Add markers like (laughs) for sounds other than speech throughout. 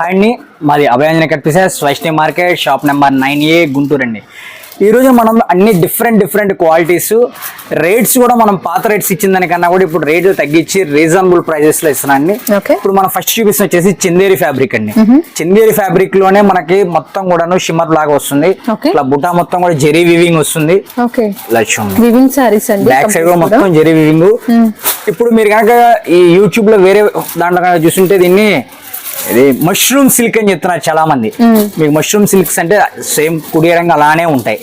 Hi అండి. మాది Abhayanjana cut pieces Vaishnavi market shop number nine A Guntur అండి. ఈరోజు మనం అన్ని డిఫరెంట్ డిఫరెంట్ క్వాలిటీస్ రేట్స్ కూడా మనం పాత రేట్స్ ఇచ్చిన దానికన్నా కూడా ఇప్పుడు రేట్లు తగ్గించి రీజనబుల్ ప్రైజెస్లో ఇస్తున్నాం అండి. Okay. ఇప్పుడు మనం ఫస్ట్ చూపిస్తున్న వచ్చేసి చందేరి ఫ్యాబ్రిక్ అండి. చందేరి ఫ్యాబ్రిక్లోనే మనకి మొత్తం కూడాను షిమ్మర్ లాగా వస్తుంది. ఇట్లా బుటా మొత్తం కూడా జెరీ వివింగ్ వస్తుంది. బ్యాక్ సైడ్ కూడా మొత్తం జెరీ వివింగ్. ఇప్పుడు మీరు కనుక ఈ యూట్యూబ్లో వేరే దాంట్లో చూస్తుంటే దీన్ని ఇది మష్రూమ్ సిల్క్ అని చెప్తున్నారు చాలా మంది మీకు మష్రూమ్ సిల్క్స్ అంటే సేమ్ కుడియడంగా అలానే ఉంటాయి.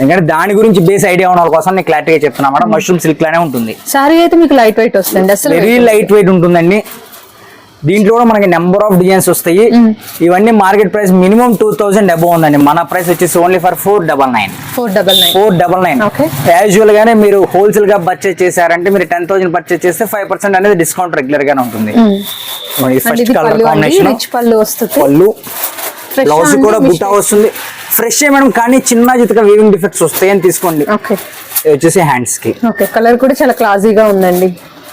ఎందుకంటే దాని గురించి బేస్ ఐడియా ఉన్న వాళ్ళ కోసం నేను క్లారిటీగా చెప్తున్నా మేడం మష్రూమ్ సిల్క్ లానే ఉంటుంది. సారీ అయితే మీకు లైట్ వెయిట్ వస్తుంది వెరీ లైట్ వెయిట్ ఉంటుందండి. దీంట్లో కూడా మనకి నెంబర్ ఆఫ్ డిజైన్స్ వస్తాయి. ఇవన్నీ market price minimum two thousand above ఉందండి. మన ప్రైస్ వచ్చేసి only for four double nine four double nine four double nine. Usual గానే మీరు హోల్సేల్గా పర్చేస్ చేశారంటే మీరు టెన్ థౌసండ్ పర్చేస్ చేస్తే ఫైవ్ పర్సెంట్ అనేది డిస్కౌంట్ రెగ్యులర్ గానే ఉంటుంది. First colour pallu combination blouse కూడా బుట్టా వస్తుంది. ఫ్రెష్ మేడం కానీ చిన్న చితక వీవింగ్ డిఫెక్ట్స్ వస్తాయని తీసుకోండి. వచ్చేసి హ్యాండ్స్కి. ఓకే కలర్ కూడా చాలా క్లాసీగా ఉందండి.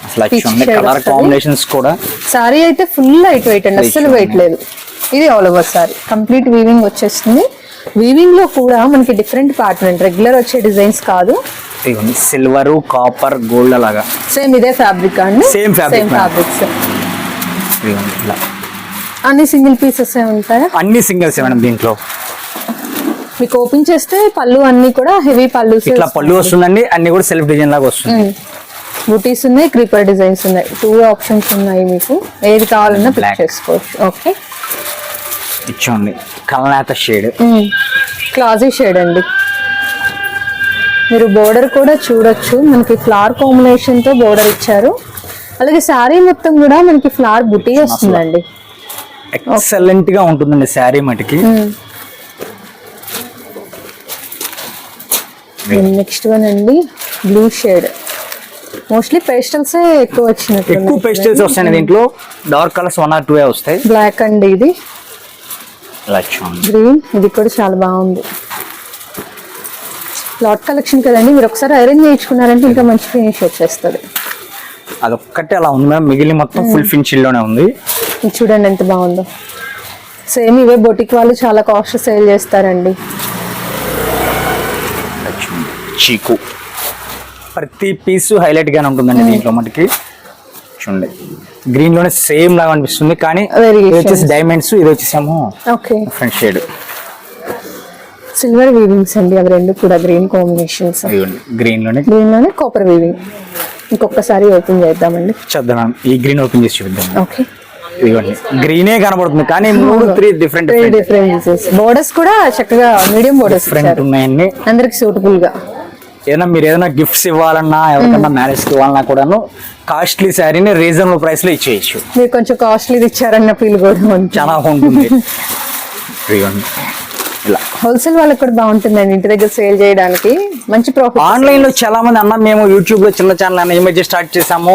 అసలు కలర్. కాంబినేషన్స్ కూడా సారీ అయితే ఫుల్ లైట్ వెయిట్ అండి Rich వెయిట్ లేదు. ఇది all over sari complete weaving వచ్చేస్తుంది. వీవింగ్లో కూడా మనకి డిఫరెంట్ ప్యాటర్న్ రెగ్యులర్ వచ్చే డిజైన్స్ కాదు. సిల్వర్ కాపర్ గోల్డ్ అలాగా. సేమ్ ఇదే ఫ్యాబ్రిక్ అండి? సేమ్. ఫ్యాబ్రిక్స్ ఇలా. అన్ని సింగిల్ పీసెస్ ఉంటాయా? అన్ని సింగిల్స్ మేడం దీంట్లో. మీకు ఓపెన్ చేస్తే పళ్ళు అన్ని కూడా హెవీ పళ్ళు ఇట్లా పళ్ళు వస్తుందండి అన్ని కూడా సెల్ఫ్ డిజైన్ లాగా వస్తుంది. బూటీస్ ఉన్నాయి క్రీపర్ డిజైన్స్ ఉన్నాయి. టూ ఆప్షన్స్ ఉన్నాయి మీకు. ఏది కావాలన్నా పిక్. చేసుకోవచ్చు. ఓకే ఇచ్చోండి. కలనేత షేడ్ క్లాజీ షేడ్ అండి. మీరు బోర్డర్ కూడా చూడొచ్చు. మనకి ఫ్లవర్ కాంబినేషన్తో బోర్డర్ ఇచ్చారు. అలాగే శారీ మొత్తం కూడా మనకి ఫ్లవర్ బుటీ వస్తుందండి. ఎక్సలెంట్గా ఉంటుందండి శారీ మటుకి. నెక్స్ట్ వన్ అండి. బ్లూ షేడ్ మోస్ట్లీ పేస్టల్స్ ఎక్కువ వచ్చినట్టు ఎక్కువ పేస్టల్స్ వస్తాయి దీంట్లో. Dark colours one or two వస్తాయి. బ్లాక్ అండి ఇది. గ్రీన్ ఇది కూడా చాలా బాగుంది. లాట్ కలెక్షన్ కదండి మీరు ఒకసారి ఐరన్ చేయించుకున్నారంటే ఇంకా మంచి ఫినిష్ వచ్చేస్తుంది. అదొక్కటే అలా ఉంది మేడం మిగిలిన మొత్తం ఫుల్ ఫినిషింగ్లోనే ఉంది. ఇది చూడండి ఎంత బాగుందో. సేమ్ ఇవే బొటిక్ వాళ్ళు చాలా కాస్ట్ సేల్ చేస్తారండి. చీకు. ప్రతి పీస్ హైలైట్ గానే ఉంటుందండి దీంట్లో మటుకి చూడండి. గ్రీన్లోనే సేమ్ లాగా అనిపిస్తుంది కానీ. ఇది వచ్చేసి డైమండ్స్ ఇది వచ్చేసేమో okay front shade silver weavings అండి అవి రెండు కూడా గ్రీన్ కాంబినేషన్స్ గ్రీన్లోనే గ్రీన్లోనే కాపర్ వీవింగ్ ఇంకొకసారి ఓపెన్ చేద్దామండి. చదువు ఈ గ్రీన్ ఓపెన్ చేసి చూద్దాం ఓకే ఇదిగోండి గ్రీనే కనబడుతుంది కానీ మూడు three different different differences borders కూడా చక్కగా మీడియం బోర్డర్స్ డిఫరెంట్ ఉన్నాయండి. అందరికి సూటబుల్గా. ఏదైనా మీరు ఏదైనా గిఫ్ట్స్ ఇవ్వాలన్నా ఎవరికన్నా మ్యారేజ్కి ఇవ్వాలన్నా కూడాను కాస్ట్లీ శారీని రీజనబుల్ ప్రైస్లో ఇచ్చేయచ్చు. మీరు కొంచెం కాస్ట్లీ ఇచ్చారన్న ఫీల్ కూడా చాలా ఉంటుంది (laughs) ఇలా. హోల్సేల్ వాళ్ళకి కూడా బాగుంటుందండి ఇంటి దగ్గర సేల్ చేయడానికి. మంచి ప్రాఫిట్ ఆన్లైన్లో చాలా మంది అన్న మేము యూట్యూబ్లో చిన్న ఛానల్ అన్న ఈ మధ్య స్టార్ట్ చేసాము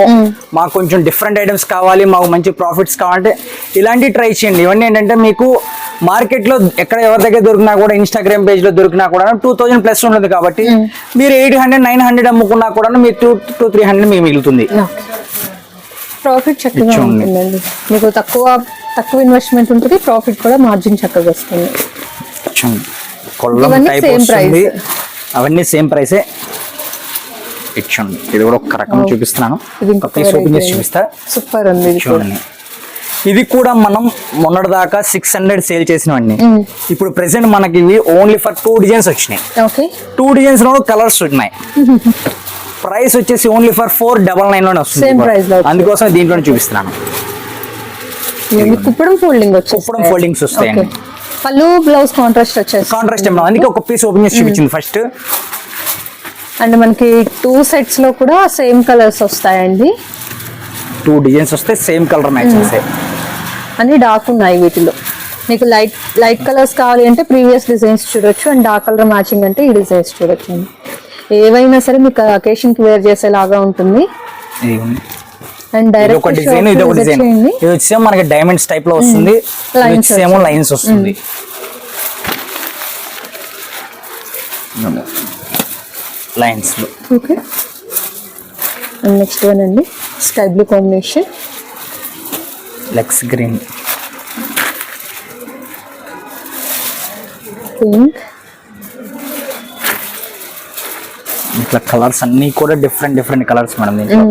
మాకు కొంచెం డిఫరెంట్ ఐటమ్స్ కావాలి మాకు మంచి ప్రాఫిట్స్ కావాలంటే ఇలాంటివి ట్రై చేయండి. ఇవన్నీ ఏంటంటే మీకు మార్కెట్లో ఎక్కడ ఎవరి దగ్గర దొరికినా కూడా ఇన్స్టాగ్రామ్ పేజ్లో దొరికినా కూడా టూ థౌసండ్ ప్లస్ ఉంటుంది కాబట్టి మీరు ఎయిట్ హండ్రెడ్ నైన్ హండ్రెడ్ అమ్ముకున్నా కూడా మీరు టూ టూ త్రీ హండ్రెడ్ మీకు మిగులుతుంది. ప్రాఫిట్ చక్కగా. ఉంటుందండి. మీకు తక్కువ తక్కువ ఇన్వెస్ట్మెంట్ ఉంటుంది ప్రాఫిట్ కూడా మార్జిన్ చక్కగా వస్తుంది. కొల్లం టైప్. అవన్నీ సేమ్ ప్రైసే ఇచ్చండి. ఇది కూడా ఒక రకం చూపిస్తున్నాను. ఇది ఒక పీస్ ఓపెన్ చేసి చూపిస్తా. సూపర్ ఉంది కూడా. చూడండి ఇది కూడా మనం మొన్నటి దాకా సిక్స్ హండ్రెడ్ సేల్ చేసినవన్నీ ఇప్పుడు ప్రెసెంట్ మనకి ఇవి ఓన్లీ ఫర్ టూ డిజైన్స్ వచ్చినాయి. ఓకే. టూ డిజైన్స్లో కలర్స్ ఉన్నాయి. ప్రైస్ వచ్చేసి ఓన్లీ ఫర్ ఫోర్ డబల్ నైన్లోనే వస్తుంది. అందుకోసం దీంట్లో చూపిస్తున్నాను. ఇది కుప్పడం ఫోల్డింగ్ కుప్పడం foldings వస్తాయండి. పళ్ళు బ్లౌజ్ కాంట్రాస్ట్ వచ్చేసి కాంట్రాస్ట్ ఏమన్నా అందుకే ఒక పీస్ ఓపెన్ చేసి చూపించింది ఫస్ట్ అండ్ మనకి టూ సెట్స్లో కూడా సేమ్ కలర్స్ వస్తాయండి. టూ డిజైన్స్ వస్తే సేమ్ కలర్ మ్యాచ్ వస్తాయి. అన్ని డార్క్ ఉన్నాయి వీటిలో. మీకు లైట్ లైట్ కలర్స్ కావాలి అంటే ప్రీవియస్ డిజైన్స్ చూడొచ్చు అండ్ డార్క్ కలర్ మ్యాచింగ్ అంటే ఈ డిజైన్స్ చూడొచ్చు అండి. ఏవైనా సరే మీకు అకేషన్కి వేర్ చేసేలాగా ఉంటుంది. అండ్ ఒక డైరెక్ట్ డిజైన్ ఇది ఒక డిజైన్. ఇది వచ్చేసి మనకి డైమండ్స్ టైప్లో వస్తుంది. Lines వచ్చేసేమో లైన్స్ వస్తుంది. Lines okay. నెక్స్ట్ వన్ అండి. Sky blue combination. లెక్స్ గ్రీన్. ఇట్లా కలర్స్ అన్ని కూడా different different colours madam mm.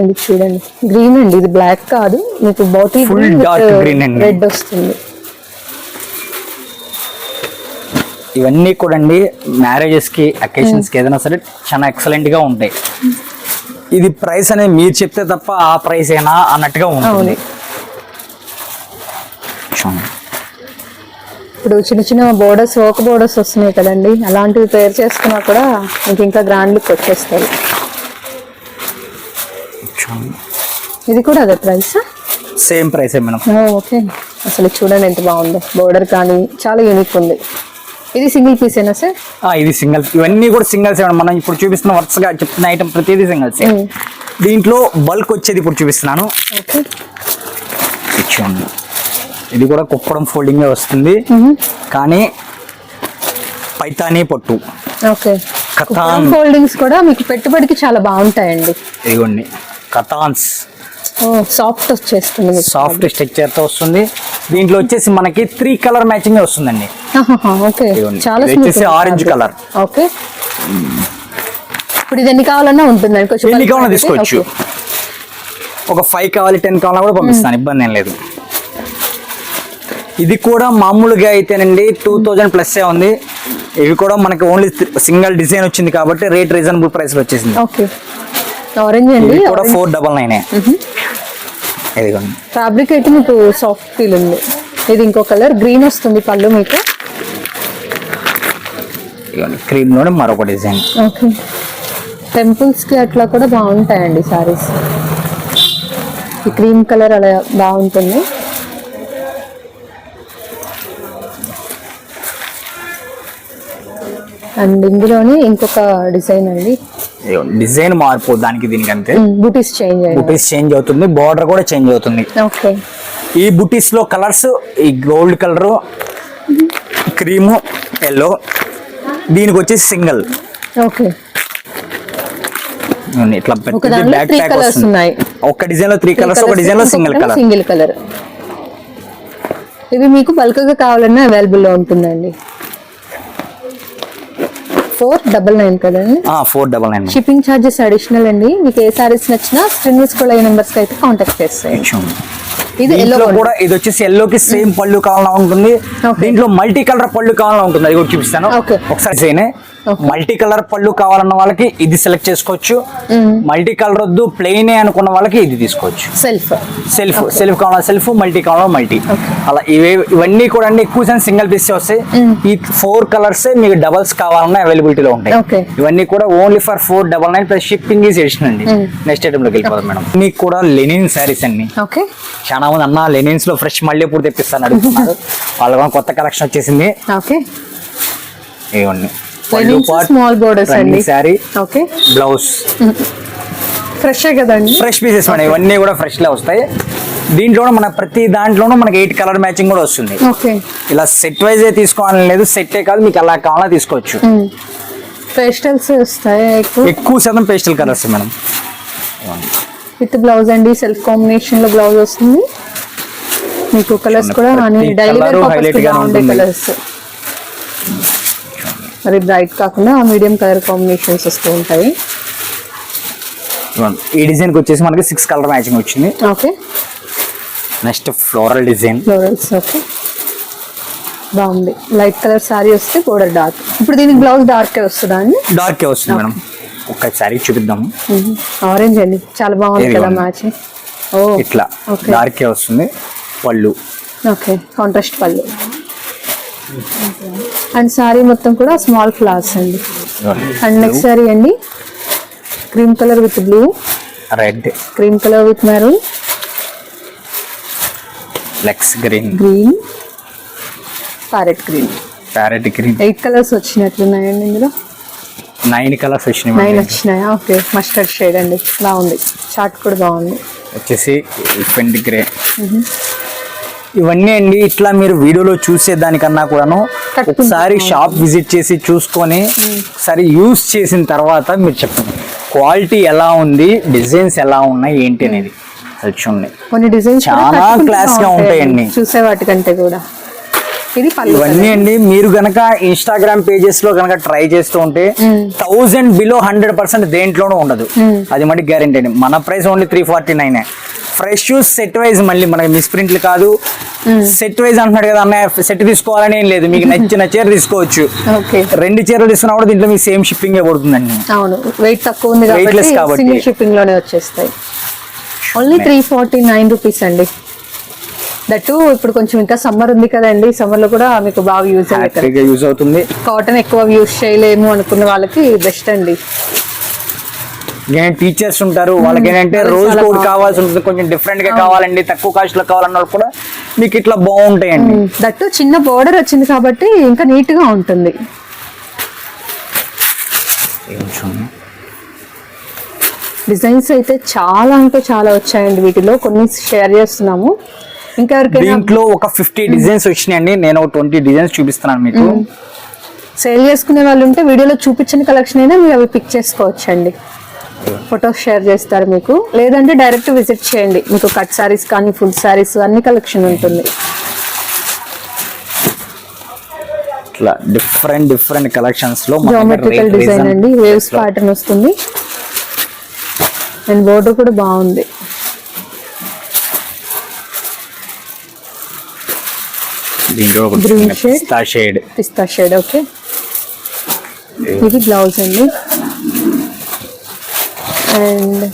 అండి చూడండి. గ్రీన్ అండి ఇది బ్లాక్ కాదు. మీకు బాటిల్ గ్రీన్ uh, అండి. రెడ్ వస్తుంది. ఇవన్నీ కూడా అండి ఎకేషన్స్కి ఏదైనా సరే చాలా ఎక్సలెంట్గా ఉంటాయి. Mm. ఇది ప్రైస్ అనేది మీరు చెప్తే తప్ప ఆ ప్రైస్ ఏనా అన్నట్టుగా ఉంటుంది. ఇప్పుడు చిన్న చిన్న బోర్డర్స్ ఓక బోర్డర్స్ వస్తున్నాయి కదండి. అలాంటివి పేర్ చేసుకున్నా కూడా మీకు ఇంకా గ్రాండ్ లుక్ వచ్చేస్తుంది చూడండి. ఇది కూడా అదే ప్రైస్ సేమ్ ప్రైసే మేడం. ఓకే. అసలు చూడండి ఎంత బాగుందో. బోర్డర్ కానీ చాలా యూనిక్ ఉంది. ఇది సింగిల్ పీసేనా సార్? ఆ, ఇది సింగిల్. ఇవన్నీ కూడా సింగిల్స్ మనం ఇప్పుడు చూపిస్తున్న వరుసగా చెప్తున్న ఐటమ్ ప్రతిదీ సింగిల్స్ దీంట్లో బల్క్ వచ్చేది ఇప్పుడు చూపిస్తున్నాను. ఓకే. ఇది కూడా కుప్పడం ఫోల్డింగ్ వస్తుంది. కానీ పైతానీ పట్టు. ఓకే. కథాన్. ఫోల్డింగ్స్ కూడా మీకు పెట్టుబడికి చాలా బాగుంటాయండి. ఇదిగోండి. కథాన్స్. సాఫ్ట్ వచ్చేస్తుంది సాఫ్ట్ స్ట్రక్చర్తో వస్తుంది. దీంట్లో వచ్చేసి మనకి త్రీ కలర్ మ్యాచింగ్ వస్తుందండి. ఓకే. చాలా వచ్చేసి ఆరెంజ్. Colour okay. ఇప్పుడు ఇది ఎన్ని కావాలన్నా ఉంటుందండి కొంచెం ఎన్ని కావాలన్నా. తీసుకోవచ్చు. ఒక ఫైవ్ కావాలి టెన్ కావాలన్నా కూడా పంపిస్తాను. ఇబ్బంది ఏం లేదు. ఇది కూడా మామూలుగా అయితేనండి టూ థౌజండ్ ప్లస్ ఉంది. ఇవి కూడా మనకి ఓన్లీ సింగిల్ డిజైన్ వచ్చింది కాబట్టి రేట్ రీజనబుల్ ప్రైస్లో వచ్చేసింది. ఓకే. ఆరెంజ్ అండి ఇది కూడా ఫోర్ డబల్ నైన్ ఇదిగోండి. ఫ్యాబ్రిక్ అయితే మీకు సాఫ్ట్ ఫీల్ ఉంది. ఇది ఇంకో కలర్ గ్రీన్ వస్తుంది పళ్ళు మీకు. ఇదిగోండి క్రీమ్లోనే మరొక డిజైన్ ఓకే టెంపుల్స్కి అట్లా కూడా బాగుంటాయండి సారీస్ ఈ క్రీమ్ కలర్ అలా బాగుంటుంది. అండ్ ఇందులోనే ఇంకొక డిజైన్ అండి. డిజైన్ మార్పు దానికి దీనికి అంతే బూటీస్ చేంజ్ బుటీస్ చేంజ్ అవుతుంది బార్డర్ కూడా చేంజ్ అవుతుంది. ఈ బుటీస్లో కలర్స్ ఈ గోల్డ్ కలర్ క్రీము ఎల్లో దీనికి వచ్చేసి సింగిల్. ఓకే. ఇట్లా బ్యాక్ ప్యాక్ కలర్స్ వస్తుంది. ఉన్నాయి. ఒక డిజైన్లో త్రీ కలర్స్ ఒక డిజైన్లో సింగిల్ కలర్ సింగిల్ కలర్ ఇవి మీకు బల్క్గా కావాలన్నా అవైలబుల్లో ఉంటుందండి. ఫోర్ డబల్ నైన్ కదండి? Four double nine. Shipping charges additional అండి. మీకు ఏ సారీస్ నచ్చినా స్క్రీన్ స్కూల్ అయ్యే నెంబర్స్ అయితే కాంటాక్ట్ చేస్తాయి ఇది ఎల్లో కూడా ఇది వచ్చేసి ఎల్లో కి సేమ్ పళ్ళు కావాలన్నా ఉంటుంది. దీంట్లో మల్టీ కలర్ పళ్ళు కావాలన్నా ఉంటుంది. అది కూడా చూపిస్తాను. ఒకసారి. మల్టీ కలర్ పళ్ళు కావాలన్న వాళ్ళకి ఇది సెలెక్ట్ చేసుకోవచ్చు. మల్టీ కలర్ వద్దు ప్లెయిన్ అనుకున్న వాళ్ళకి ఇది తీసుకోవచ్చు. సెల్ఫ్ సెల్ఫ్ సెల్ఫ్ కావాలా సెల్ఫ్ మల్టీ కావాలా మల్టీ అలా ఇవే ఇవన్నీ కూడా అండి ఎక్కువ శాతం సింగిల్ పీస్ వస్తాయి. ఈ ఫోర్ కలర్స్ మీకు డబల్స్ కావాలన్నా అవైలబిలిటీలో ఉంటాయి. ఇవన్నీ కూడా only for four double nine plus shipping is addition అండి. నెక్స్ట్ ఐటమ్లోకి వెళ్ళిపోదాం మేడం. మీకు కూడా లెనిన్ శారీస్ అండి. ఓకే చాలా మంది అన్న లెనిన్స్లో ఫ్రెష్ మళ్ళీ ఎప్పుడు తెప్పిస్తాను అడుగుతున్నారు. (laughs) వాళ్ళ కొత్త కలెక్షన్ వచ్చేసింది. ఓకే ఇవన్నీ స్మాల్ బోర్డర్స్ అండి. శారీ ఓకే బ్లౌజ్ ఫ్రెష్ కదండి? ఫ్రెష్ పీసెస్ మేడం ఇవన్నీ కూడా ఫ్రెష్లో వస్తాయి. దీంట్లో మన ప్రతి దాంట్లోనూ మనకి ఎయిట్ కలర్ మ్యాచింగ్ కూడా వస్తుంది. ఓకే ఇలా సెట్ వైజ్ తీసుకోవాలని లేదు సెట్టే కాదు మీకు అలా కావాలా తీసుకోవచ్చు. పేస్టల్స్ వస్తాయి ఎక్కువ? శాతం pastel colours madam. With blouse అండి సెల్ఫ్ కాంబినేషన్లో బ్లౌజ్ వస్తుంది. మీకు కలర్స్ కూడా డైలీ వేర్ పర్పస్ ఉంటుంది. కలర్స్ మరి బ్రైట్ కాకుండా మీడియం కలర్ కాంబినేషన్స్ వస్తూ ఉంటాయి. ఈ డిజైన్కి వచ్చేసి మనకి సిక్స్ కలర్ మ్యాచింగ్ వచ్చింది. Okay. Next floral design florals okay. బాగుంది. లైట్ కలర్ సారీ వస్తే బోర్డర్ డార్క్ ఇప్పుడు దీనికి బ్లౌజ్ డార్క్ వస్తుందా అండి? డార్క్ వస్తుంది మేడం. ఒక్కసారి చూపిద్దాము. ఆరెంజ్ అండి. చాలా బాగుంది కదా. మ్యాచ్ ఓ. ఇట్లా. డార్కే వస్తుంది. Pallu. Okay. Contrast pallu. And sari మొత్తం కూడా స్మాల్ ఫ్లవర్స్ అండి. అండ్ నెక్స్ట్ సారీ అండి. Cream colour with blue red cream colour with maroon లెక్స్ green green parrot green parrot green eight colours వచ్చినట్లున్నాయండి ఇందులో? నైన్ కలర్స్ వచ్చినాయి నైన్. వచ్చినాయా? ఓకే మస్టర్డ్ షేడ్ అండి. బాగుంది. Chart కూడా బాగుంది. వచ్చేసి ఎలిఫెంట్ గ్రే ఇవన్నీ అండి ఇట్లా మీరు వీడియోలో చూసే దానికన్నా కూడాను ఒకసారి షాప్ విజిట్ చేసి చూసుకొని ఒకసారి యూస్ చేసిన తర్వాత మీరు చెప్పండి. క్వాలిటీ ఎలా ఉంది డిజైన్స్ ఎలా ఉన్నాయి ఏంటి అనేది కొన్ని డిజైన్స్ చాలా class గా ఉంటాయండి. చూసే వాటికంటే కూడా. ఇవన్నీ అండి మీరు గనక ఇన్స్టాగ్రామ్ పేజెస్లో గనక ట్రై చేస్తూ ఉంటే థౌజండ్ బిలో హండ్రెడ్ పర్సెంట్ దేంట్లోనూ ఉండదు. అది మటుకు గ్యారెంటీ అండి మన price only three forty nine fresh set wise మళ్ళీ మనకి మిస్ ప్రింట్లు కాదు. సెట్ వైజ్ అంటున్నాడు కదా అన్నయ్య సెట్ తీసుకోవాలని ఏం లేదు. మీకు నచ్చిన (laughs) చీర తీసుకోవచ్చు. ఓకే. రెండు చీరలు తీసుకున్నా కూడా దీంట్లో మీకు సేమ్ షిప్పింగ్ పడుతుందండి. అవును. వెయిట్ తక్కువ ఉంది కాబట్టి. సింగిల్ షిప్పింగ్లోనే వచ్చేస్తాయి. Only three forty nine rupees అండి. దట్టు ఇప్పుడు కొంచెం ఇంకా సమ్మర్ ఉంది కదండి. సమ్మర్లో కూడా మీకు బాగా యూజ్ అవుతుంది. కాటన్ ఎక్కువ యూజ్ చేయలేము అనుకున్న వాళ్ళకి బెస్ట్ అండి. టీచర్స్ ఉంటారు వాళ్ళకి ఏంటంటే రోజు కోడ్. కావాల్సి ఉంటుంది కొంచెం డిఫరెంట్గా కావాలండి తక్కువ కాస్ట్లో కావాలన్న వాళ్ళు కూడా మీకు ఇట్లా బాగుంటాయండి. దట్టు చిన్న బోర్డర్ వచ్చింది కాబట్టి ఇంకా నీట్గా ఉంటుంది. డిజైన్స్ అయితే చాలా అంటే చాలా వచ్చాయండి వీటిలో కొన్ని షేర్ చేస్తున్నాము. ఇంకా దీంట్లో ఒక ఫిఫ్టీ డిజైన్స్ వచ్చినాయండి నేను ఒక ట్వంటీ డిజైన్స్ చూపిస్తున్నాను మీకు. సేల్ చేసుకునే వాళ్ళు ఉంటే వీడియోలో చూపించిన కలెక్షన్ అయినా మీరు అవి పిక్ చేసుకోవచ్చు అండి ఫొటోస్ షేర్ చేస్తారు మీకు. లేదంటే డైరెక్ట్ విజిట్ చేయండి. మీకు కట్ సారీస్ కానీ ఫుల్ సారీస్ అన్ని కలెక్షన్ ఉంటుంది. ఇట్లా డిఫరెంట్ డిఫరెంట్ కలెక్షన్స్లో జామెట్రికల్ డిజైన్ అండి. వేవ్స్ ప్యాటర్న్ వస్తుంది. అండ్ బోర్డర్ కూడా బాగుంది. దీంట్లో. Pista shade pista shade okay ఇది బ్లౌజ్ అండి. అండ్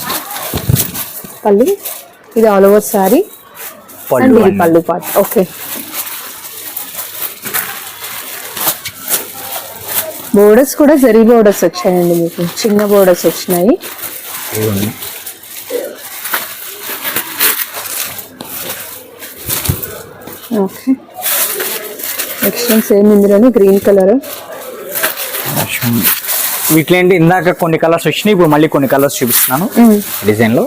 పళ్ళు. ఇది ఆల్ ఓవర్ సారీ అండ్ పళ్ళు ఇది. పళ్ళు పార్ట్ ఓకే బోర్డర్స్ కూడా జరీ బోర్డర్స్ వచ్చాయండి మీకు. చిన్న బోర్డర్స్ వచ్చినాయి. ఓకే నెక్స్ట్ సేమ్ ఇందులోనే గ్రీన్ కలర్ వీటిలో ఏంటి ఇందాక కొన్ని కలర్స్ వచ్చినాయి ఇప్పుడు మళ్ళీ కొన్ని కలర్స్ చూపిస్తున్నాను డిజైన్లో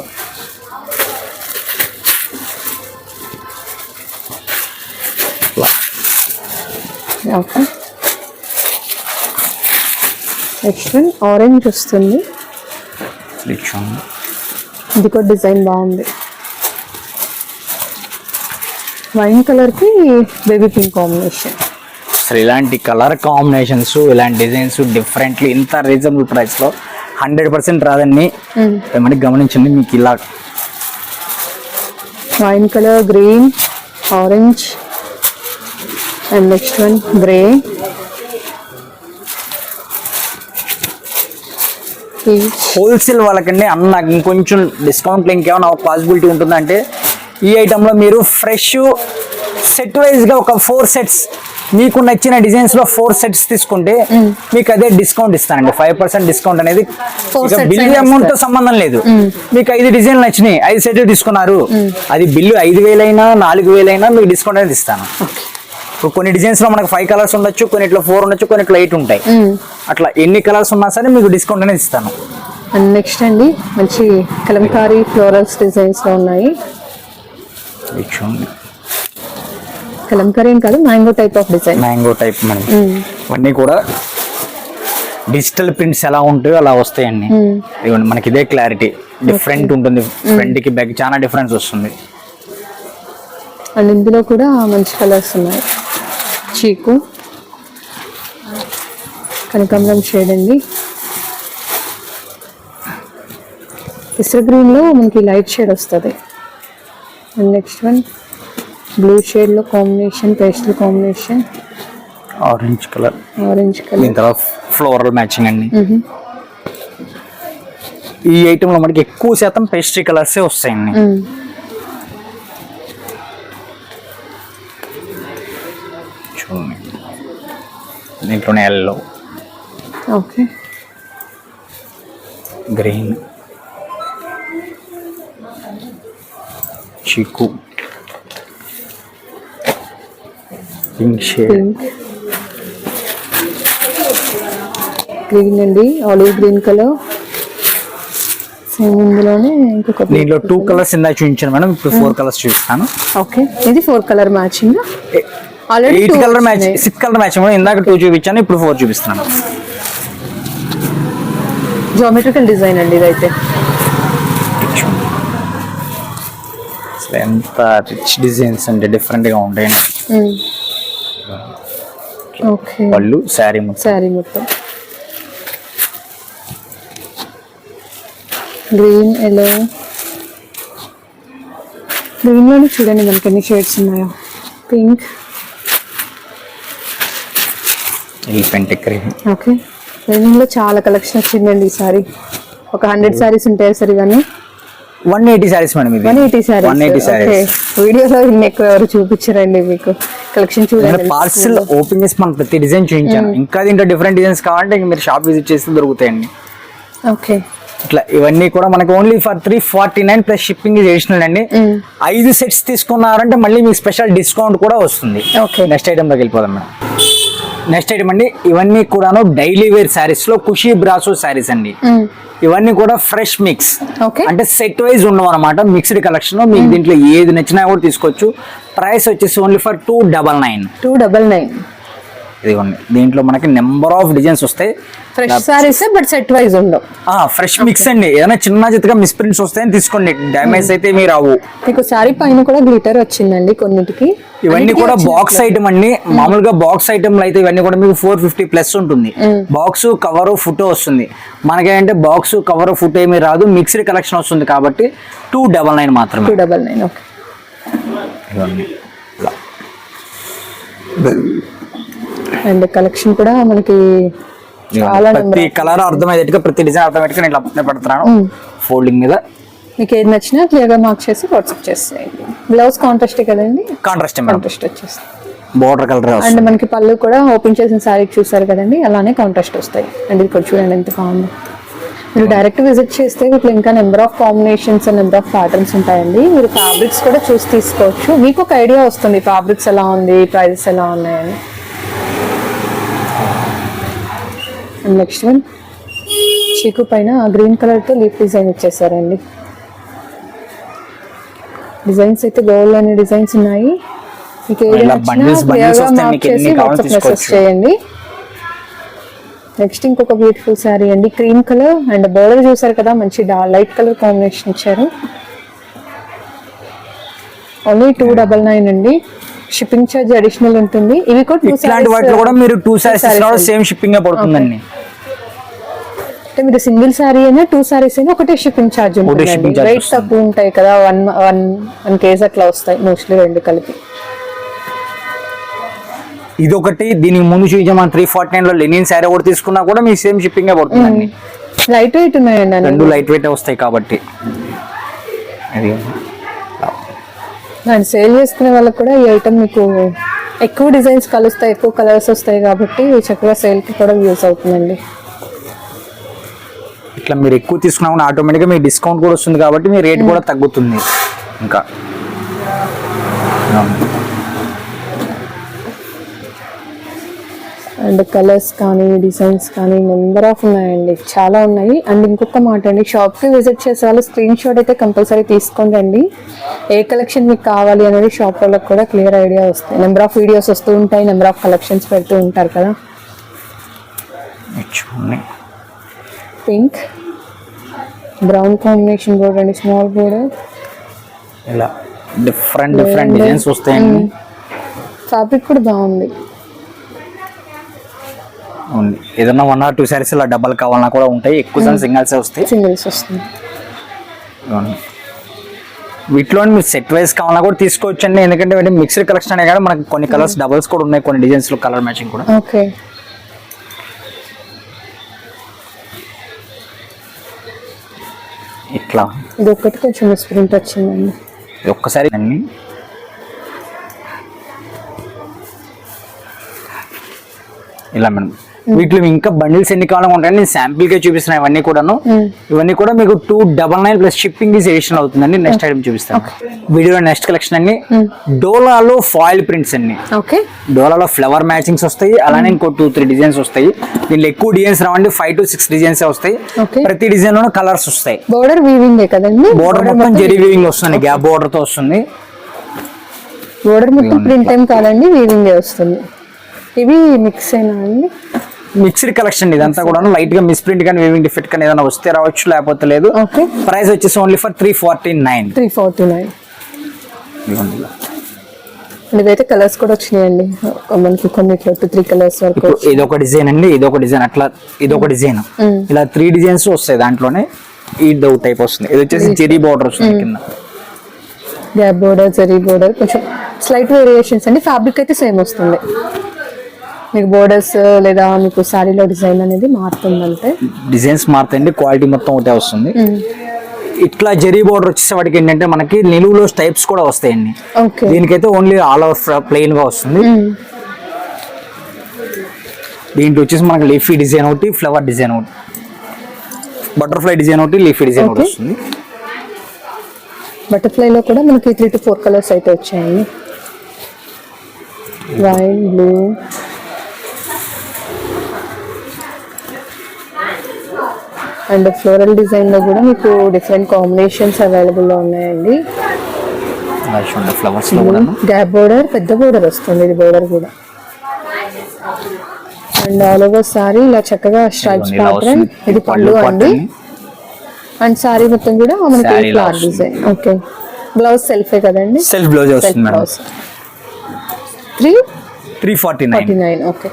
నెక్స్ట్ ఆరెంజ్ వస్తుంది. ఇది కూడా డిజైన్ బాగుంది. వైన్ కలర్కి బేబీ పింక్ కాంబినేషన్ అసలు ఇలాంటి కలర్ కాంబినేషన్స్ ఇలాంటి డిజైన్స్ డిఫరెంట్లీ ఇంత రీజనబుల్ ప్రైస్లో హండ్రెడ్ పర్సెంట్ రాదండి. ఏమని గమనించండి మీకు ఇలా. Wine colour green orange and next one grey wholesale వాళ్ళకండి అన్న నాకు ఇంకొంచెం డిస్కౌంట్లో ఇంకేమైనా పాసిబిలిటీ ఉంటుందంటే ఈ ఐటెంలో మీరు ఫ్రెష్ సెట్ వైజ్గా ఒక ఫోర్ సెట్స్ మీకు నచ్చిన డిజైన్స్లో ఫోర్ సెట్స్ తీసుకుంటే మీకు అదే డిస్కౌంట్ ఇస్తానండి. ఫైవ్ పర్సెంట్ డిస్కౌంట్ అనేది బిల్ అమౌంట్తో సంబంధం లేదు. మీకు ఐదు డిజైన్లు నచ్చినాయి ఐదు సెట్లు తీసుకున్నారు. అది బిల్లు ఐదు వేలైనా నాలుగు వేలైనా మీకు డిస్కౌంట్ అనేది ఇస్తాను. కొన్ని డిజైన్స్లో మనకు ఫైవ్ కలర్స్ ఉండొచ్చు కొన్నిట్లో ఫోర్ ఉండొచ్చు కొన్నిట్లో ఎయిట్ ఉంటాయి. అట్లా ఎన్ని కలర్స్ ఉన్నా సరే మీకు డిస్కౌంట్ అనేది ఇస్తాను. అండ్ నెక్స్ట్ అండి మంచి కలంకారీ ఫ్లోరల్స్ డిజైన్స్లో ఉన్నాయి. కలంకారీ ఏం కాదు mango type of design. Mango type మనకి ఇవన్నీ కూడా డిజిటల్ ప్రింట్స్ ఎలా ఉంటాయో అలా వస్తాయండి. ఇవ్వండి మనకి ఇదే క్లారిటీ డిఫరెంట్ ఉంటుంది. ఫ్రంట్కి బ్యాక్ చాలా డిఫరెన్స్ వస్తుంది. అండ్ ఇందులో కూడా మంచి కలర్స్ ఉన్నాయి. చీకు కనకాంబరం షేడ్ అండి. పిస్టర్ గ్రీన్లో మనకి లైట్ షేడ్ వస్తుంది. అండ్ నెక్స్ట్ వన్ బ్లూ షేడ్లో combination pastel combination orange colour orange దీని కలర్ తర్వాత ఫ్లోరల్ మ్యాచింగ్ అండి ఈ ఐటమ్లో మనకి ఎక్కువ శాతం పేస్ట్రీ కలర్స్ వస్తాయండి. చూడండి. దీంట్లోనే ఎల్లో ఓకే గ్రీన్ చిక్కు. పింక్ షేడ్ గ్రీన్ అండి ఆలివ్ గ్రీన్ కలర్ ఇందులోనే ఇంకొక దీంట్లో టూ కలర్స్ ఇందాక చూపించాను మేడం ఇప్పుడు ఫోర్ కలర్స్ చూపిస్తాను. ఓకే ఇది four colour matching already eight colour match six colour match ఇందాక టూ చూపించాను ఇప్పుడు ఫోర్ చూపిస్తున్నాను. జామెట్రికల్ డిజైన్ అండి ఇదైతే. ఎంత రిచ్ డిజైన్స్ అంటే డిఫరెంట్గా ఉంటాయండి. ఓకే పళ్ళు శారీ మొత్తం. శారీ మొత్తం. గ్రీన్ ఎల్లో గ్రీన్లోనే చూడండి మనకి ఎన్ని షేడ్స్ ఉన్నాయో. పింక్ ఎలిఫెంట్ ఓకే లో చాలా కలెక్షన్ వచ్చిందండి ఈసారి ఒక హండ్రెడ్ సారీస్ ఉంటాయి సరే కానీ? One eighty saris madam one eighty saris one eighty saris వీడియోలో ఇన్ని ఎక్కువ ఎవరు చూపించారండి మీకు? కలెక్షన్ చూడండి పార్సల్ ఓపెన్ చేసి మనం ప్రతి డిజైన్ చూపించాను. ఇంకా దీంట్లో డిఫరెంట్ డిజైన్స్ కావాలంటే ఇంక మీరు షాప్ విజిట్ చేస్తే దొరుకుతాయండి. ఓకే. ఇట్లా ఇవన్నీ కూడా మనకు only for three forty nine plus shipping additional అండి. ఐదు సెట్స్ తీసుకున్నారంటే మళ్ళీ మీకు స్పెషల్ డిస్కౌంట్ కూడా వస్తుంది. Okay. నెక్స్ట్ ఐటమ్ దగ్గరికి వెళ్ళిపోదాం మేడం. నెక్స్ట్ ఐటమ్ అండి ఇవన్నీ కూడాను డైలీ వేర్ శారీస్లో ఖుషి బ్రాసో శారీస్ అండి. ఇవన్నీ కూడా ఫ్రెష్ మిక్స్ అంటే సెట్ వైజ్ ఉండవు అనమాట మిక్స్డ్ కలెక్షన్ మీకు దీంట్లో ఏది నచ్చినా కూడా తీసుకోవచ్చు. ప్రైస్ వచ్చేసి only for two double nine two double nine ఇదిగోండి. దీంట్లో మనకి నెంబర్ ఆఫ్ డిజైన్స్ వస్తాయి. Fresh saris but set wise ఉండవు. ఫ్రెష్ మిక్స్ అండి. ఏదైనా చిన్న చిత్తగా మిస్ప్రింట్స్ వస్తాయని తీసుకోండి. డ్యామేజ్ అయితే మీరు రావు. మీకు శారీ పైన కూడా గ్లిటర్ వచ్చిందండి కొన్నిటికి. ఇవన్నీ కూడా బాక్స్ ఐటమ్ అండి. మామూలుగా బాక్స్ ఐటమ్లు అయితే ఇవన్నీ కూడా మీకు ఫోర్ ఫిఫ్టీ ప్లస్ ఉంటుంది. బాక్స్ కవర్ ఫోటో వస్తుంది. మనకేంటే బాక్స్ కవర్ ఫోటో ఏమీ రాదు. మిక్స్డ్ కలెక్షన్ వస్తుంది కాబట్టి టూ డబల్ నైన్ మాత్రమే. Two double nine okay. And collection కూడా మనకి చాలా ప్రతి కలర్ అర్థమయ్యేట్టుగా ప్రతి డిజైన్ అర్థమయ్యేట్టుగా నేను ఇలా పెడుతున్నాను. ఫోల్డింగ్ మీద. మీకు ఏది నచ్చినా క్లియర్గా మార్క్ చేసి వాట్సాప్ చేసేయండి. బ్లౌజ్ కాంట్రాస్ట్ కదండి? కాంట్రాస్ట్ కాంట్రాస్ట్ వచ్చేస్తుంది. బోర్డర్ కలర్ అండ్ మనకి పళ్ళు కూడా ఓపెన్ చేసిన శారీ చూసారు కదండి అలానే కాంట్రాస్ట్ వస్తాయి. అండ్ ఇది కూడా చూడండి ఎంత బాగుంది. మీరు డైరెక్ట్ విజిట్ చేస్తే వీటిలో ఇంకా number of combinations and number of patterns ఉంటాయండి. మీరు ఫ్యాబ్రిక్స్ కూడా చూసి తీసుకోవచ్చు. మీకు ఒక ఐడియా వస్తుంది ఫ్యాబ్రిక్స్ ఎలా ఉంది ప్రైజెస్ ఎలా ఉన్నాయని. And next one. చీకు పైన గ్రీన్ కలర్తో లీఫ్ డిజైన్ ఇచ్చేసారండి. డిజైన్స్ అయితే గోల్డ్ అనే డిజైన్స్ ఉన్నాయి. మీకు మెసేజ్. చేయండి. నెక్స్ట్ ఇంకొక బ్యూటిఫుల్ శారీ అండి క్రీమ్ కలర్ అండ్ బోర్డర్ చూసారు కదా మంచి లైట్ కలర్ కాంబినేషన్ ఇచ్చారు. ఓన్లీ టూ డబల్ నైన్ అండి. షిప్పింగ్ ఛార్జ్ అడిషనల్ ఉంటుంది. ఇవి కూడా ఇట్లాంటి వాటిలో కూడా మీరు టూ సారీస్. సేమ్ షిప్పింగ్ పడుతుందండి అంటే మీరు సింగిల్ శారీ అయినా టూ సారీస్ అయినా ఒకటే షిప్పింగ్ ఛార్జ్ ఉంటుంది రేట్ తక్కువ ఉంటాయి కదా వన్ వన్ వన్ కేజ్ అట్లా వస్తాయి మోస్ట్లీ రెండు కలిపి. ఇది ఒకటి దీనికి ముందు చూపించే మన త్రీ ఫార్టీ నైన్లో లెనిన్ శారీ ఒకటి తీసుకున్నా కూడా మీకు సేమ్ షిప్పింగ్ పడుతుందండి లైట్ వెయిట్ ఉన్నాయండి. రెండు లైట్ వెయిట్ వస్తాయి కాబట్టి. అది. అండ్ సేల్ చేసుకునే వాళ్ళకి కూడా ఈ ఐటమ్ మీకు ఎక్కువ డిజైన్స్ కలుస్తాయి ఎక్కువ కలర్స్ వస్తాయి కాబట్టి చక్కగా సేల్కి కూడా యూస్ అవుతుందండి. ఇట్లా మీరు ఎక్కువ తీసుకున్నా కూడా ఆటోమేటిక్గా మీకు డిస్కౌంట్ కూడా వస్తుంది కాబట్టి మీ రేట్ కూడా తగ్గుతుంది ఇంకా. అండ్ కలర్స్ కానీ డిజైన్స్ కానీ నెంబర్ ఆఫ్ ఉన్నాయండి. చాలా ఉన్నాయి. అండ్ ఇంకొక మాట అండి షాప్కి విజిట్ చేసే వాళ్ళు స్క్రీన్ షాట్ అయితే కంపల్సరీ తీసుకోండి అండి ఏ కలెక్షన్ మీకు కావాలి అనేది షాప్ వాళ్ళకి కూడా క్లియర్ ఐడియా వస్తాయి. నెంబర్ ఆఫ్ వీడియోస్ వస్తూ ఉంటాయి నెంబర్ ఆఫ్ కలెక్షన్స్ పెడుతూ ఉంటారు కదా. పింక్ బ్రౌన్ కాంబినేషన్ బోర్డ్ అండి స్మాల్ బోర్డర్ ఇలా డిఫరెంట్ డిఫరెంట్ డిజైన్స్ వస్తాయండి. ఫ్యాబ్రిక్ కూడా బాగుంది. ఉంది. ఏదైనా వన్ ఆర్ టూ సారీస్ ఇలా డబల్ కావాలన్నా కూడా ఉంటాయి. ఎక్కువ సార్లు సింగల్సే వస్తాయి. సింగిల్స్ వస్తుంది. వీటిలో మీరు సెట్ వైస్ కావాలన్నా కూడా తీసుకోవచ్చు అండి ఎందుకంటే మిక్స్డ్ కలెక్షన్ అనే కానీ మనకి కొన్ని కలర్స్ డబల్స్ కూడా ఉన్నాయి. కొన్ని డిజైన్స్లో కలర్ మ్యాచింగ్ కూడా. ఓకే ఇట్లా. ఇది ఒక్కటి కొంచెం మిస్ప్రింట్ వచ్చిందండి. ఒక్కసారి అన్ని ఇలా మేడం. వీటిలో ఇంకా బండిల్స్ ఎన్ని కావాలని ఉంటాయి నేను శాంపిల్గా చూపిస్తున్నాను ఇవన్నీ కూడాను. ఇవన్నీ కూడా మీకు two double nine plus shipping is addition అవుతుందండి. నెక్స్ట్ ఐటమ్ చూపిస్తాను. వీడియో నెక్స్ట్ కలెక్షన్ అన్ని. డోలాలో ఫాయిల్ ప్రింట్స్ అన్ని. ఓకే. డోలాలో ఫ్లవర్ మ్యాచింగ్స్ వస్తాయి అలానే ఇంకో టూ త్రీ డిజైన్స్ వస్తాయి. దీనిలో ఎక్కువ డిజైన్స్ రావండి ఫైవ్ టు సిక్స్ డిజైన్స్ వస్తాయి. ప్రతి డిజైన్ లోనూ కలర్స్ వస్తాయి. బోర్డర్ వీవింగ్ కదండి? బోర్డర్ మొత్తం జెరీ వీవింగ్ వస్తుంది గ్యాప్ బోర్డర్తో వస్తుంది. బోర్డర్ మొత్తం ప్రింట్ ఏం కాదండి వీవింగ్ వస్తుంది. ఇవి మిక్స్ అయినా అండి? మిక్స్డ్ కలెక్షన్ ఇదంతా కూడా లైట్గా మిస్ ప్రింట్ కానీ వేవింగ్ డిఫెక్ట్ కానీ ఏదైనా వస్తే రావచ్చు లేకపోతే లేదు. ఓకే ప్రైస్ వచ్చేసి only for three forty nine three forty nine. ఇదైతే కలర్స్ కూడా వచ్చినాయండి. మనకి కొన్నిట్లో టూ త్రీ కలర్స్ వరకు ఇప్పుడు ఇదొక డిజైన్ అండి. ఇదొక డిజైన్ అట్లా ఇదొక డిజైన్ ఇలా త్రీ డిజైన్స్ వస్తాయి దాంట్లోనే. ఇది ఒక టైప్ వస్తుంది. ఇది వచ్చేసి జెరీ బార్డర్ వస్తుంది కింద. గ్యాప్ బోర్డర్ జరీ బోర్డర్ కొంచెం స్లైట్ వేరియేషన్స్ అండి. ఫ్యాబ్రిక్ అయితే సేమ్ వస్తుంది. మీకు బోర్డర్స్ లేదా మీకు శారీలో డిజైన్ అనేది మారుతుంది అంటే డిజైన్స్ మారుతాయండి క్వాలిటీ మొత్తం ఒకటే వస్తుంది. ఇట్లా జెరీ బార్డర్ వచ్చేసేవాడికి ఏంటంటే మనకి నిలువులో టైప్స్ కూడా వస్తాయండి. దీనికైతే ఓన్లీ ఆల్ ఓవర్ ప్లెయిన్గా వస్తుంది. దీంట్లో వచ్చేసి మనకి లీఫీ డిజైన్ ఒకటి ఫ్లవర్ డిజైన్ ఒకటి. బటర్ఫ్లై డిజైన్ ఒకటి లీఫీ డిజైన్ ఒకటి. వస్తుంది. బటర్ఫ్లైలో కూడా మనకి త్రీ టు ఫోర్ కలర్స్ అయితే వచ్చాయండి వైన్ బ్లూ అండ్ ఫ్లోరల్ డిజైన్లో కూడా మీకు డిఫరెంట్ కాంబినేషన్స్ అవైలబుల్లో ఉన్నాయండి. లో గ్యాప్ బోర్డర్ పెద్ద బోర్డర్ వస్తుంది ఇది బోర్డర్ కూడా. అండ్ ఆల్ ఓవర్ సారీ ఇలా చక్కగా స్ట్రైప్స్ ప్యాటర్న్. ఇది పళ్ళు అండి. అండ్ సారీ మొత్తం కూడా మనకి ఫ్లవర్. డిజైన్ ఓకే బ్లౌజ్ సెల్ఫే కదండి? సెల్ఫ్ బ్లౌజ్ వస్తుంది madam three three forty nine okay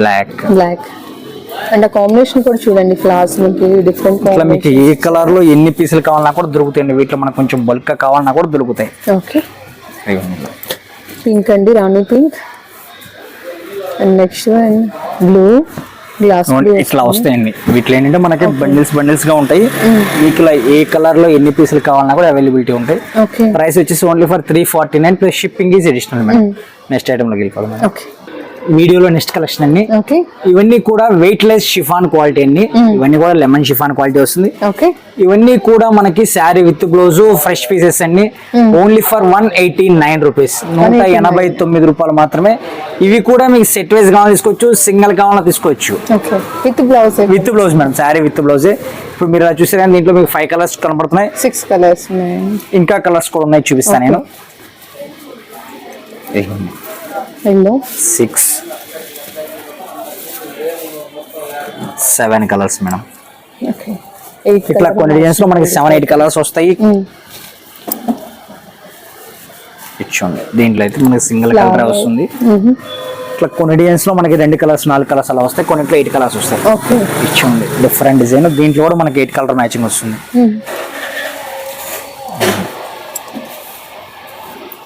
black black and ఆ కాంబినేషన్ కూడా చూడండి ఫ్లవర్స్ మనకి డిఫరెంట్ ఇట్లా మీకు ఏ కలర్లో ఎన్ని పీసులు కావాలన్నా కూడా దొరుకుతాయండి. వీటిలో మనకు కొంచెం బల్క్ కావాలన్నా కూడా దొరుకుతాయి. ఓకే. పింక్ అండి రాణి pink and next and blue glass ఇట్లా వస్తాయండి. వీటిలో ఏంటంటే మనకి బండిల్స్ బండిల్స్గా ఉంటాయి. మీకు ఇలా ఏ కలర్లో ఎన్ని పీసులు కావాలన్నా కూడా అవైలబిలిటీ ఉంటాయి. ఓకే ప్రైస్ వచ్చేసి only for three forty nine plus shipping is additional madam next ఐటమ్లోకి వెళ్ళిపోదాం మేడం ఓకే వీడియోలో నెక్స్ట్ కలెక్షన్ అండి. ఓకే ఇవన్నీ కూడా వెయిట్ లెస్ షిఫాన్ క్వాలిటీ అండి ఇవన్నీ కూడా లెమన్ షిఫాన్ క్వాలిటీ వస్తుంది. ఓకే ఇవన్నీ కూడా మనకి sari with blouse fresh pieces అన్ని only for one eighty nine rupees నూట ఎనభై తొమ్మిది రూపాయలు మాత్రమే. ఇవి కూడా మీకు సెట్ వైజ్ కావాలని తీసుకోవచ్చు సింగిల్ కావాలని తీసుకోవచ్చు. Okay with blouse with blouse madam sari with blouse ఇప్పుడు మీరు ఇలా చూసారా దీంట్లో మీకు ఫైవ్ కలర్స్ కనబడుతున్నాయి సిక్స్ కలర్స్ ఇంకా కలర్స్ కూడా ఉన్నాయి చూపిస్తాను నేను. Yellow six. Seven colours madam. ఇట్లా కొన్ని డిజైన్స్లో మనకి సెవెన్ ఎయిట్ కలర్స్ వస్తాయి. ఇచ్చోండి. దీంట్లో అయితే మనకి సింగిల్ కలర్ వస్తుంది. ఇట్లా కొన్ని డిజైన్స్లో మనకి రెండు కలర్స్ నాలుగు కలర్స్ అలా వస్తాయి. కొన్నిట్లో ఎయిట్ కలర్స్ వస్తాయి. ఓకే. ఇచ్చోండి. డిఫరెంట్ డిజైన్ దీంట్లో కూడా మనకి ఎయిట్ కలర్ మ్యాచింగ్ వస్తుంది.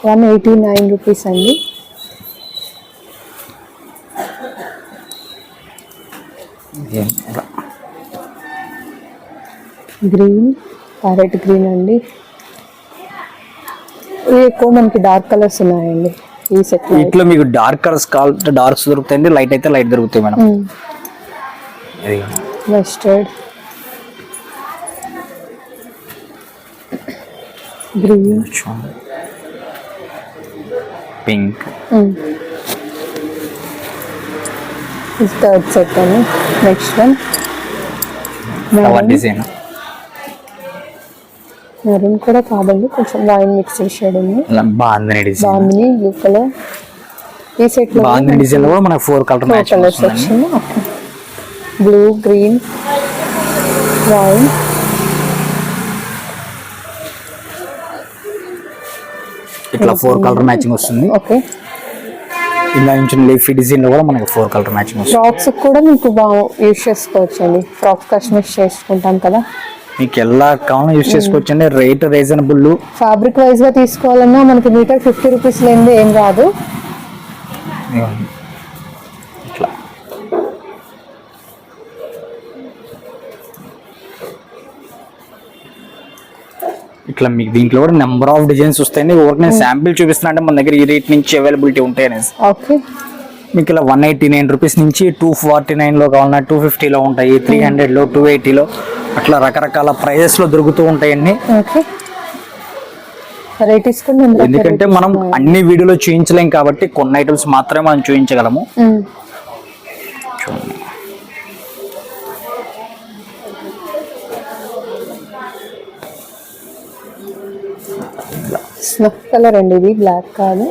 వన్ ఎయిటీ నైన్ రూపీస్ అండి. ఏం. గ్రీన్ ప్యారెట్ గ్రీన్ అండి. ఎక్కువ మనకి డార్క్ కలర్స్ ఉన్నాయండి. ఈ సెట్ వీటిలో మీకు డార్క్ కలర్స్ కావాలంటే డార్క్స్ దొరుకుతాయండి లైట్ అయితే లైట్ దొరుకుతాయి madam. Mustard green pink third set అండి నెక్స్ట్ వన్ డిజైన్ మెరూన్ కూడా కాదండి కొంచెం వైన్ మిక్స్ షేడ్ ఉంది బాగుంది డిజైన్ బాగుంది బ్లూ కలర్ ఈ సెట్లో బాగుంది డిజైన్ కూడా మనకి four colour four matching colours వచ్చింది బ్లూ గ్రీన్ వైన్ ఇట్లా ఫోర్ కలర్ మ్యాచింగ్ వస్తుంది. ఓకే ఇలా నుంచి లీఫీ డిజైన్లో కూడా మనకి ఫోర్ కలర్ మ్యాచింగ్ వస్తుంది. ఫ్రాక్స్ కూడా మీకు బాగా యూజ్ చేసుకోవచ్చు అండి ఫ్రాక్స్ కస్టమైజ్ చేసుకుంటాం కదా. మీకు ఎలా కావాలో యూస్ చేసుకోవచ్చు అండి రేట్ రీజనబుల్ ఫ్యాబ్రిక్ వైజ్గా తీసుకోవాలన్నా మనకి మీటర్ ఫిఫ్టీ రూపీస్ లేనిది ఏం రాదు. ఇట్లా మీకు దీంట్లో కూడా నెంబర్ ఆఫ్ డిజైన్స్ వస్తాయండి ఒకటి నేను శాంపిల్ చూపిస్తున్నా అంటే మన దగ్గర ఈ రేట్ నుంచి అవైలబిలిటీ ఉంటాయి అనేసి. ఓకే మీకు ఇలా వన్ ఎయిటీ నైన్ రూపీస్ నుంచి టూ ఫార్టీ నైన్లో కావాలన్నా టూ ఫిఫ్టీలో ఉంటాయి త్రీ హండ్రెడ్లో టూ ఎయిటీలో అట్లా రకరకాల ప్రైజెస్లో దొరుకుతూ ఉంటాయండి. ఓకే ఎందుకంటే మనం అన్ని వీడియోలో చూపించలేం కాబట్టి కొన్ని ఐటమ్స్ మాత్రమే మనం చూపించగలము స్నఫ్ కలర్ అండి ఇది బ్లాక్ కాదు.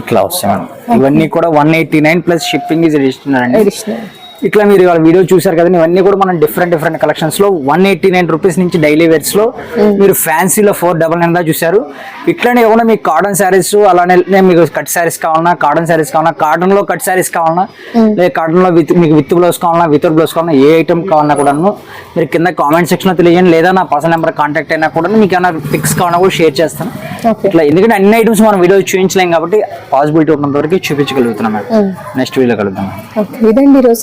ఇట్లా వస్తాయి ఇవన్నీ కూడా one eighty nine plus shipping is additional అండి ఇట్లా మీరు ఇవాళ వీడియో చూసారు కదా ఇవన్నీ కూడా మనం డిఫరెంట్ డిఫరెంట్ కలెక్షన్స్లో వన్ ఎయిటీ నైన్ రూపీస్ నుంచి డైలీ వేర్స్లో మీరు ఫ్యాన్సీలో ఫోర్ డబల్ నైన్ దా చూసారు ఇట్లానే ఏమన్నా మీకు కాటన్ శారీస్ అలానే మీకు కట్ శారీస్ కావాలన్నా కాటన్ శారీస్ కావాలన్నా కాటన్లో కట్ శారీస్ కావాలన్నా లేదా కాటన్లో విత్ మీకు విత్ బ్లౌజ్ కావాలన్నా వితౌట్ బ్లౌజ్ కావాలన్నా ఏ ఐటమ్ కావాలన్నా కూడాను మీరు కింద కామెంట్ సెక్షన్లో తెలియజేయండి లేదా నా పర్సనల్ నెంబర్ కాంటాక్ట్ అయినా కూడా మీకు ఏమైనా పిక్స్ కావాలన్నా కూడా షేర్ చేస్తాను. ఇట్లా ఎందుకంటే అన్ని ఐటమ్స్ మనం వీడియో చూపించలేం కాబట్టి పాసిబిలిటీ ఉన్నంత వరకు చూపించగలుగుతున్నాం నెక్స్ట్ వీడియో ఓకే. ఇదండి ఈరోజు